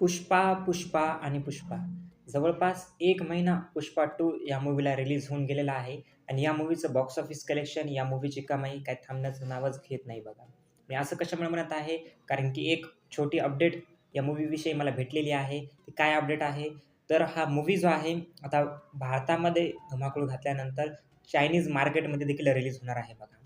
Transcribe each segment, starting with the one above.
पुष्पा, पुष्पा आणि पुष्पा. जवळपास एक महिना पुष्पा टू या मूव्हीला रिलीज होऊन गेलेला आहे आणि या मूव्हीचं बॉक्स ऑफिस कलेक्शन, या मूव्हीची कमाई काय थांबण्याचं नावच घेत नाही बघा. मी असं कशामुळे म्हणत आहे? कारण की एक छोटी अपडेट या मूवीविषयी मला भेटलेली आहे. ती काय अपडेट आहे? तर हा मूव्ही जो आहे आता भारतामध्ये धुमाकूळ घातल्यानंतर चायनीज मार्केटमध्ये देखील रिलीज होणार आहे बघा.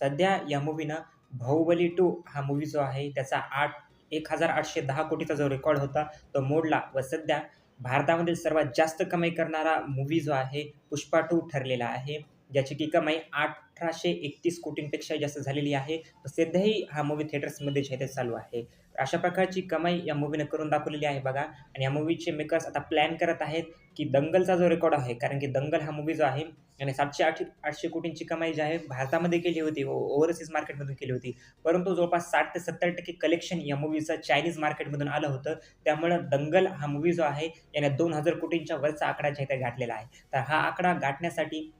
सध्या या मूवीनं बाहुबली टू हा मूव्ही जो आहे त्याचा आठ 1810 कोटीचा जो रेकॉर्ड होता तो मोडला व सध्या भारतामधील सर्वात जास्त कमाई करणारा मूव्ही जो आहे पुष्पा टू ठरलेला आहे. ज्याची की कमाई 1831 कोटींपेक्षा जास्त झालेली आहे. सध्याही हा मूव्ही थिएटर्समध्ये जे आहे चालू आहे. अशा प्रकारची कमाई या मूव्हीनं करून दाखवलेली आहे बघा आणि या मूवीचे मेकर्स आता प्लॅन करत आहेत, की दंगलचा जो रेकॉर्ड आहे कारण की दंगल हा मूवी जो आहे याने 700 800 कोटींची कमाई जी आहे भारतामध्ये केली होती, ओ ओव्हरसीज मार्केटमधून केली होती. परंतु जवळपास साठ ते 70% कलेक्शन या मूवीचं चायनीज मार्केटमधून आलं होतं. त्यामुळं दंगल हा मूव्ही जो आहे याने दोन हजार कोटींच्या वरचा आकडा जे आहे गाठलेला आहे. तर हा आकडा गाठण्यासाठी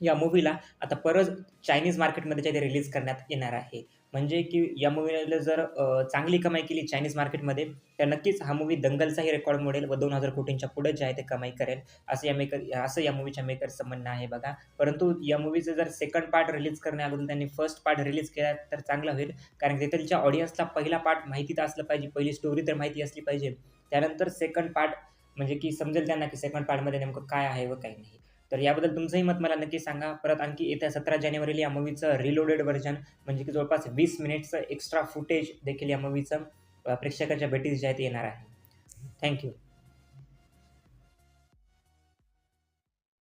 या मूव्हीला आता परत चायनीज मार्केटमध्ये ज्या ते रिलीज करण्यात येणार आहे. म्हणजे की या मूवीला जर चांगली कमाई केली चायनीज मार्केटमध्ये तर नक्कीच हा मूव्ही दंगलचाही रेकॉर्ड मोडेल व दोन हजार कोटींच्या पुढे जे आहे ते कमाई करेल. असं या मेकर असं या मूव्हीच्या मेकरचं म्हणणं आहे बघा. परंतु या मूव्हीचं जर सेकंड पार्ट रिलीज करण्याअगोदर त्यांनी फर्स्ट पार्ट रिलीज केला तर चांगलं होईल. कारण की तिथलच्या ऑडियन्सला पहिला पार्ट माहिती तर असलं पाहिजे, पहिली स्टोरी तर माहिती असली पाहिजे. त्यानंतर सेकंड पार्ट म्हणजे की समजेल त्यांना की सेकंड पार्टमध्ये नेमकं काय आहे व काय नाही. तर याबद्दल तुमचंही मत मला नक्की सांगा. परत आणखी येत्या 17 जानेवारीला या मूवीचं रिलोडेड व्हर्जन म्हणजे की जवळपास वीस मिनिट्सचं एक्स्ट्रा फुटेज देखील या मूव्हीचं प्रेक्षकाच्या भेटीस ज्या आहे ते येणार आहे. थँक्यू